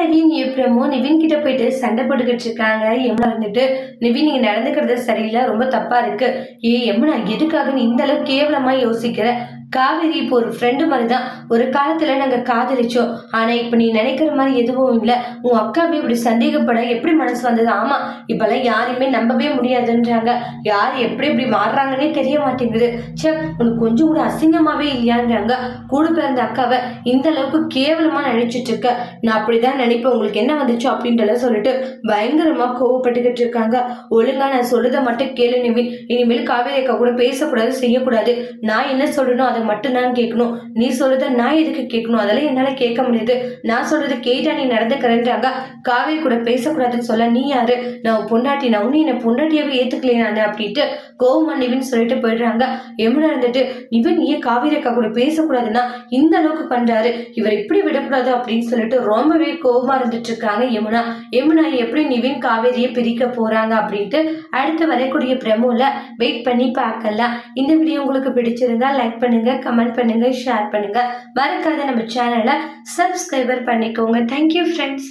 நவீன் எப்பறமோ நிவின் கிட்ட போயிட்டு சண்டை போட்டுக்கிட்டு இருக்காங்க. எம்னா வந்துட்டு நிவின் நீங்க நடந்துக்கிறது சரியில்லை ரொம்ப தப்பா இருக்கு. ஏ எம்னா எதுக்காக நீ இந்த அளவுக்கு கேவலமா யோசிக்கிற? காவேரி இப்போ ஒரு ஃப்ரெண்டு மாதிரி தான் ஒரு காலத்துல நாங்க காதலிச்சோம். ஆனா இப்ப நீ நினைக்கிற மாதிரி எதுவும் இல்லை. உன் அக்காவே இப்படி சந்தேகப்பட. எப்படி மனசு வந்தது? ஆமா இப்பெல்லாம் யாரையுமே நம்பவே முடியாதுன்றாங்க. யார் எப்படி இப்படி மாறுறாங்கன்னே தெரிய மாட்டேங்குது. ச்சே உனக்கு கொஞ்சம் கூட அசிங்கமாவே இல்லையான்றாங்க. கூட பிறந்த அக்காவை இந்த அளவுக்கு கேவலமா நினைச்சிட்டு இருக்க. நான் அப்படிதான் நினைப்பேன். உங்களுக்கு என்ன வந்துச்சு அப்படின்றலாம் சொல்லிட்டு பயங்கரமா கோவப்பட்டுக்கிட்டு இருக்காங்க. ஒழுங்கா நான் சொல்றதை மட்டும் கேளு நிவின் இனிமேல் காவேரி அக்கா கூட பேசக்கூடாது செய்யக்கூடாது. நான் என்ன சொல்லணும் அதை மட்டும் தான் கேட்கணும். நீ சொல்றத நான் எதுக்கு கேட்கணும்? அதெல்லாம் என்னால கேட்க முடியாது. நான் சொல்றது கேட்டா நீ நடந்துக்கிறேன்றாங்க. காவேரி கூட பேசக்கூடாதுன்னு சொல்ல நீ யாரு? நான் பொண்டாட்டி. நான் உன்னை என்ன பொண்டாட்டியாவே ஏத்துக்கலையே நான் அப்படின்ட்டு கோவமா நிவின் சொல்லிட்டு போயிடுறாங்க. யமுனா இருந்துட்டு இவன் ஏன் காவேரி அக்கா கூட பேசக்கூடாதுன்னா இந்த அளவுக்கு பண்றாரு. இவர் இப்படி விடக்கூடாது அப்படின்னு சொல்லிட்டு ரொம்பவே கோவமா இருந்துட்டு இருக்காங்க யமுனா யமுனா எப்படி நிவின் காவேரியை பிரிக்க போறாங்க? அப்படின்ட்டு அடுத்து வரக்கூடிய பிரமோல வெயிட் பண்ணி பார்க்கலாம். இந்த வீடியோ உங்களுக்கு பிடிச்சிருந்தா லைக் பண்ணுங்க கமெண்ட் பண்ணுங்க ஷேர் பண்ணுங்க. மறக்காத நம்ம சேனலை சப்ஸ்கிரைபர் பண்ணிக்கோங்க. Thank you friends